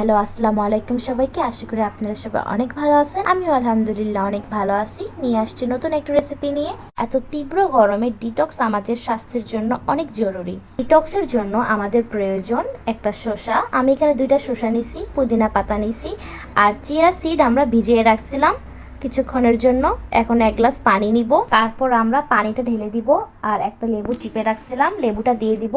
Hello, আসসালামু আলাইকুম সবাইকে। আশা করি আপনারা সবাই অনেক ভালো আছেন। আমিও আলহামদুলিল্লাহ অনেক ভালো আছি। নিয়ে আসছি নতুন একটা রেসিপি নিয়ে। এত তীব্র গরমে ডিটক্স আমাদের স্বাস্থ্যের জন্য অনেক জরুরি। ডিটক্সের জন্য আমাদের প্রয়োজন একটা শসা। আমি এখানে দুইটা শসা নিছি, পুদিনা পাতা নিছি, আর চিয়া সিড আমরা ভিজিয়ে রাখছিলাম কিছুক্ষণের জন্য। এখন এক গ্লাস পানি নিব। তারপর আমরা পানিটা ঢেলে দিব আর একটা লেবু চিপে রাখছিলাম। লেবুটা দিয়ে দিব।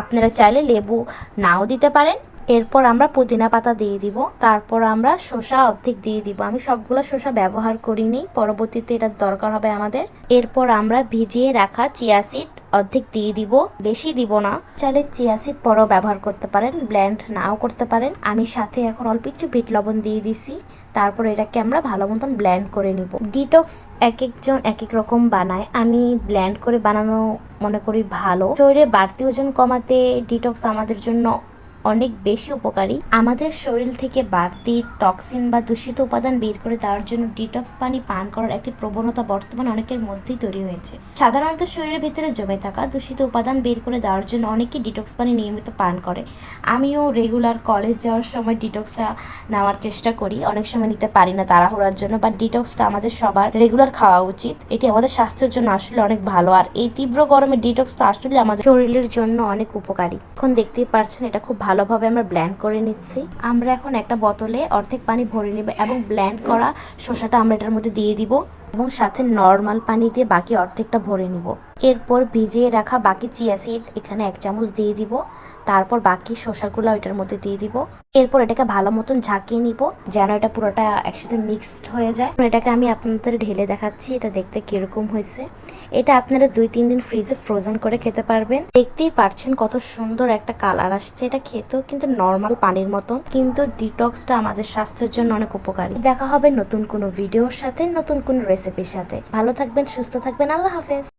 আপনারা চাইলে লেবু নাও দিতে পারেন। এরপর আমরা পুদিনা পাতা দিয়ে দিব, তারপর আমরা শসা অর্ধেক দিয়ে দিব। আমি সবগুলো শসা ব্যবহার করিনি, পরবর্তীতে এটা দরকার হবে আমাদের। এরপর আমরা ভিজিয়ে রাখা চিয়া সিড অর্ধেক দিয়ে দিব, বেশি দিব না। চাইলে চিয়া সিড পরও ব্যবহার করতে পারেন ব্ল্যান্ড নাও করতে পারেন। আমি সাথে এখন অল্প একটু বিট লবণ দিয়ে দিছি, তারপর এটাকে আমরা ভালো মতন ব্ল্যান্ড করে নিব। ডিটক্স এক একজন এক এক রকম বানায়। আমি ব্ল্যান্ড করে বানানো মনে করি ভালো। শরীরে বাড়তি ওজন কমাতে ডিটক্স আমাদের জন্য অনেক বেশি উপকারী। আমাদের শরীর থেকে বাড়তি টক্সিন বা দূষিত উপাদান বের করে দেওয়ার জন্য ডিটক্স পানি পান করার একটি প্রবণতা বর্তমানে অনেকের মধ্যেই তৈরি হয়েছে। সাধারণত শরীরের ভিতরে জমে থাকা দূষিত উপাদান বের করে দেওয়ার জন্য অনেকেই ডিটক্স পানি নিয়মিত পান করে। আমিও রেগুলার কলেজ যাওয়ার সময় ডিটক্সটা নেওয়ার চেষ্টা করি। অনেক সময় নিতে পারি না তাড়াহুড়ার জন্য বা ডিটক্সটা আমাদের সবার রেগুলার খাওয়া উচিত। এটি আমাদের স্বাস্থ্যের জন্য আসলে অনেক ভালো। আর এই তীব্র গরমে ডিটক্স তো আসলে আমাদের শরীরের জন্য অনেক উপকারী। এখন দেখতেই পারছেন, এটা খুব ভালোভাবে আমরা ব্ল্যান্ড করে নিচ্ছি। আমরা এখন একটা বোতলে অর্ধেক পানি ভরে নেব এবং ব্ল্যান্ড করা শসাটা আমরা এটার মধ্যে দিয়ে দিব। এবং সাথে নর্মাল পানি দিয়ে বাকি অর্ধেকটা ভরে নিব। এরপর ভিজিয়ে রাখা বাকি চিয়া সিড এখানে এক চামচ দিয়ে দিব। তারপর বাকি শসাগুলো এটার মধ্যে দিয়ে দিব। এরপর এটাকে ভালো মতন ঝাঁকিয়ে নিব, যেন এটা পুরোটা একসাথে মিক্সড হয়ে যায়। এটাকে আমি আপনাদের ঢেলে দেখাচ্ছি, এটা দেখতে কীরকম হয়েছে। এটা আপনারা দুই, তিন দিন ফ্রিজে ফ্রোজেন করে খেতে পারবেন। দেখতেই পারছেন কত সুন্দর একটা কালার আসছে। এটা খেতেও কিন্তু নর্মাল পানির মতন, কিন্তু ডিটক্সটা আমাদের স্বাস্থ্যের জন্য অনেক উপকারী। দেখা হবে নতুন কোনো ভিডিওর সাথে, নতুন কোনো রেসিপির সাথে। ভালো থাকবেন সুস্থ থাকবেন। আল্লাহ হাফেজ।